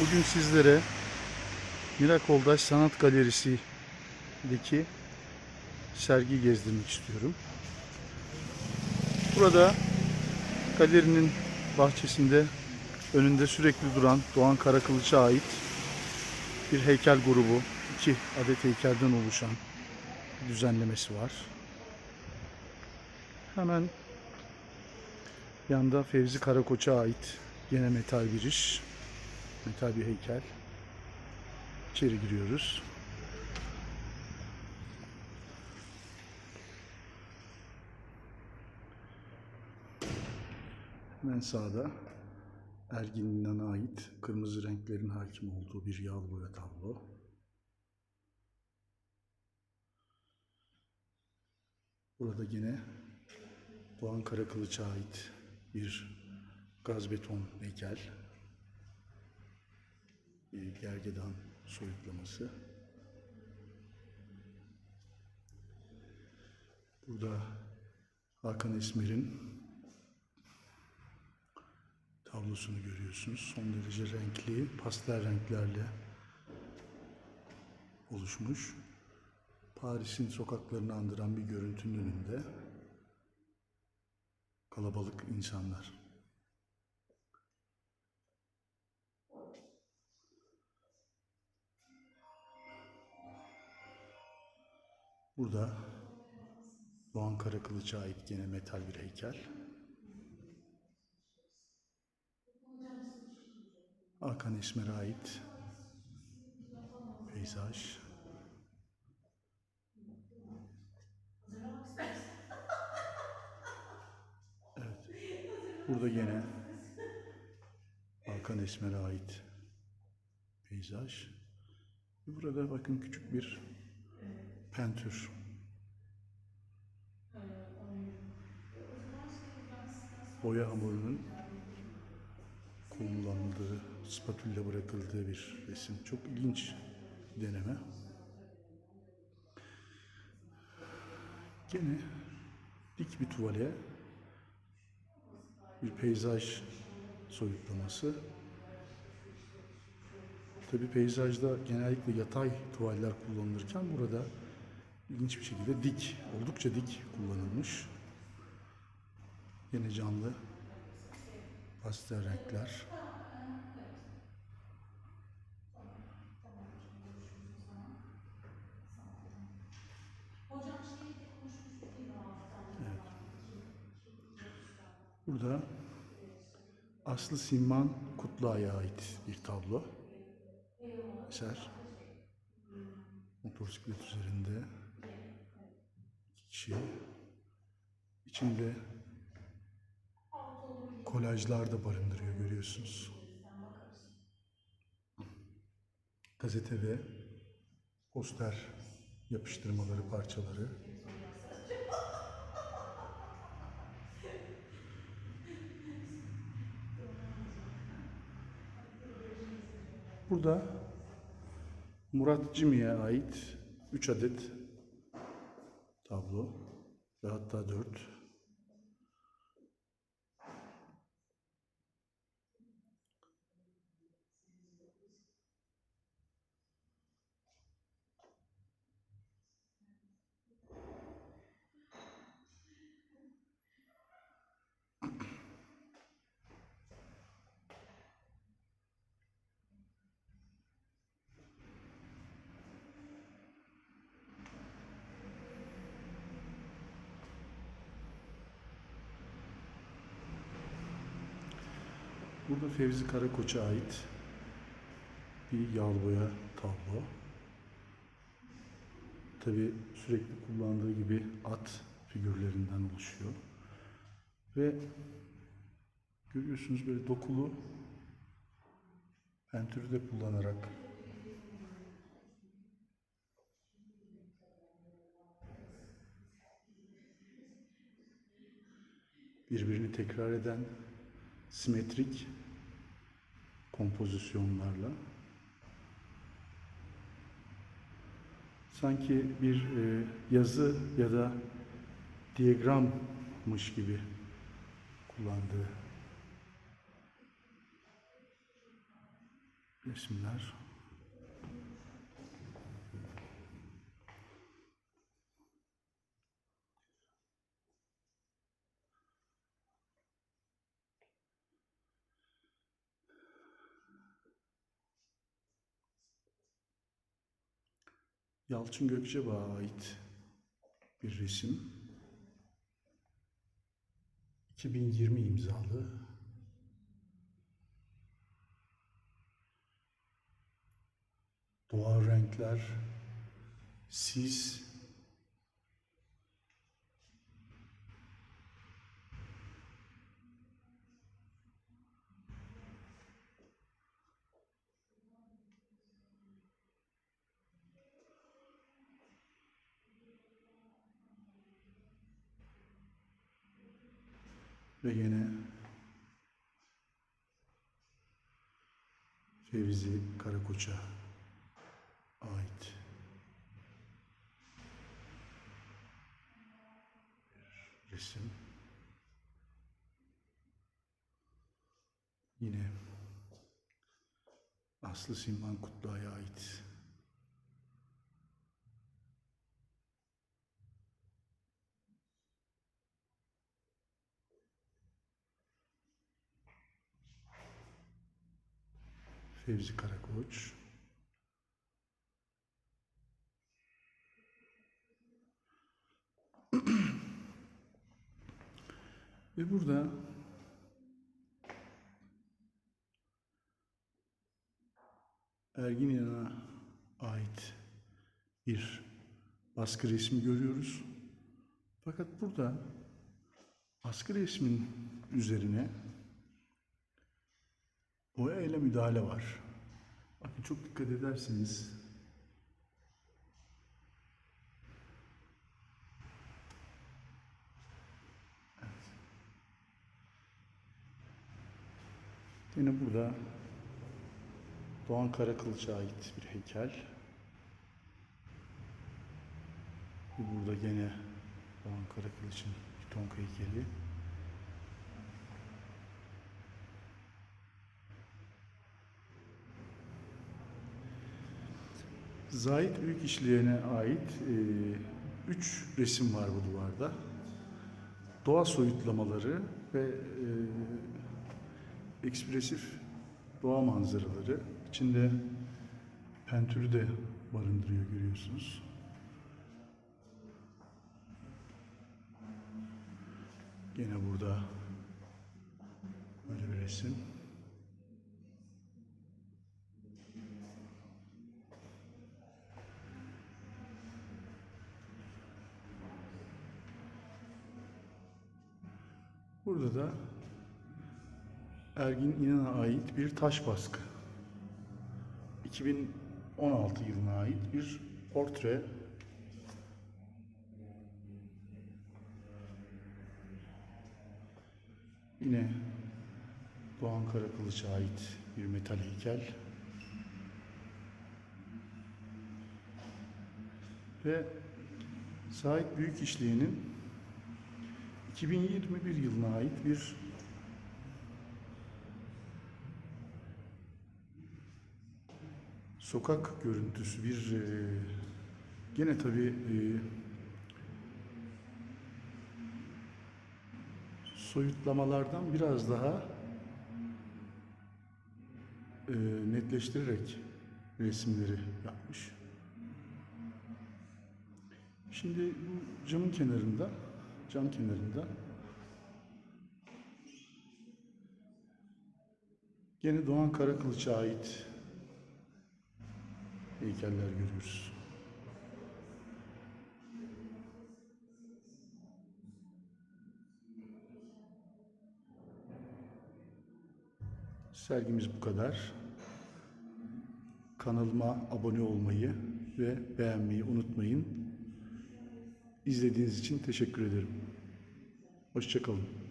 Bugün sizlere Mirakoldaş Sanat Galerisi'deki sergi gezdirmek istiyorum. Burada galerinin bahçesinde önünde sürekli duran Doğan Karakılıç'a ait bir heykel grubu, iki adet heykelden oluşan düzenlemesi var. Hemen yanda Fevzi Karakoç'a ait yine metal bir iş. Metal bir heykel. İçeri giriyoruz. Hemen sağda Ergin İnan'a ait kırmızı renklerin hakim olduğu bir yağlı boya tablo. Burada yine Doğan Karakılıç'a ait bir gaz beton heykel. Bir gergedan soyutlaması. Burada Hakan Esmer'in tablosunu görüyorsunuz. Son derece renkli, pastel renklerle oluşmuş. Paris'in sokaklarını andıran bir görüntünün önünde kalabalık insanlar. Burada Doğan Karakılıç'a ait gene metal bir heykel. Hakan Esmer'e ait peyzaj. Evet. Burada gene Hakan Esmer'e ait peyzaj. Burada bakın küçük bir pentür. Boya hamurunun kullanıldığı, spatülle bırakıldığı bir resim. Çok ilginç deneme. Gene dik bir tuvale bir peyzaj soyutlaması. Tabi peyzajda genellikle yatay tuvaller kullanılırken burada ilginç bir şekilde dik, oldukça dik kullanılmış. Yine canlı pastel renkler. Evet. Burada Aslı Simman Kutluay'a ait bir tablo. Eser. Motosiklet üzerinde kişi. İçinde kolajlar da barındırıyor görüyorsunuz. Gazete ve poster yapıştırmaları, parçaları. Burada Murat Cimi'ye ait 3 adet tablo ve hatta 4 Burada Fevzi Karakoç'a ait bir yağlı boya tablo. Tabi sürekli kullandığı gibi at figürlerinden oluşuyor. Ve görüyorsunuz böyle dokulu pentürü de kullanarak birbirini tekrar eden simetrik kompozisyonlarla sanki bir e, yazı ya da diyagrammış gibi kullandığı resimler. Yalçın Gökçebay'a ait bir resim. 2020 imzalı. Doğal renkler, sis, ve yine Fevzi Karakoç'a ait bir resim. Yine Aslı Simman Kutluay'a ait Fevzi Karakoç. Ve burada Ergin İnan'a ait bir baskı resmi görüyoruz. Fakat burada baskı resmin üzerine boya ile müdahale var. Bakın çok dikkat ederseniz. Yine burada Doğan Karakılıç'a ait bir heykel. Burada gene Doğan Karakılıç'ın bir tonk heykeli. Zahit Büyük İşleyen'e ait e, üç resim var bu duvarda. Doğa soyutlamaları ve e, ekspresif doğa manzaraları. İçinde pentürü de barındırıyor görüyorsunuz. Gene burada böyle bir resim. Burada da Ergin İnan'a ait bir taş baskı. 2016 yılına ait bir portre. Yine Doğan Karakılıç'a ait bir metal heykel. Ve Sait Büyük İşleyen'in 2021 yılına ait bir sokak görüntüsü bir e, gene tabi e, soyutlamalardan biraz daha e, netleştirerek resimleri yapmış. Şimdi bu camın kenarında, cam kenarında gene Doğan Karakılıç'a ait heykeller görüyoruz. Sergimiz bu kadar. Kanalıma abone olmayı ve beğenmeyi unutmayın. İzlediğiniz için teşekkür ederim. Hoşçakalın.